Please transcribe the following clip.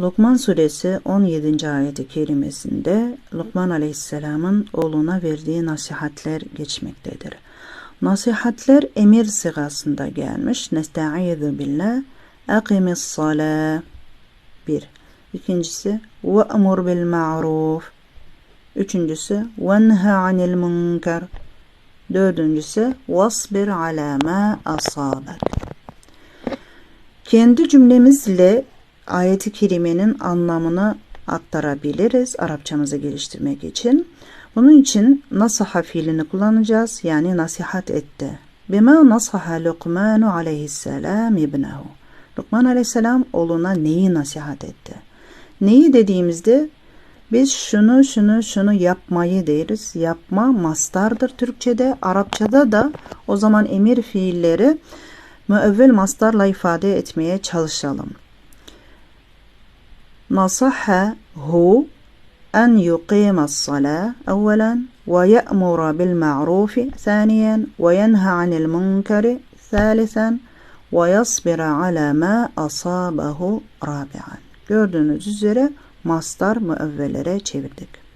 Lokman suresi 17. ayeti kerimesinde Lokman aleyhisselamın oğluna verdiği nasihatler geçmektedir. Nasihatler emir sigasında gelmiş. Nestaizu billah. Akimis salah. Bir. İkincisi ve emur bil ma'ruf. Üçüncüsü ve nha anil munkar. Dördüncüsü vasbir ala ma asabak. Kendi cümlemizle ayeti kerimenin anlamını aktarabiliriz Arapçamızı geliştirmek için. Bunun için nasaha fiilini kullanacağız. Yani nasihat etti. Bima nasaha Luqmanu aleyhisselam ibnehu. Luqman aleyhisselam oğluna neyi nasihat etti? Neyi dediğimizde biz şunu şunu şunu yapmayı deriz. Yapma mastardır Türkçe'de. Arapçada da o zaman emir fiilleri müevvel mastarla ifade etmeye çalışalım. نصحه أن يقيم الصلاة أولا ويأمر بالمعروف ثانيا وينهى عن المنكر ثالثا ويصبر على ما asabahu rabi'an. Gördüğünüz üzere mastar müevvelere çevirdik.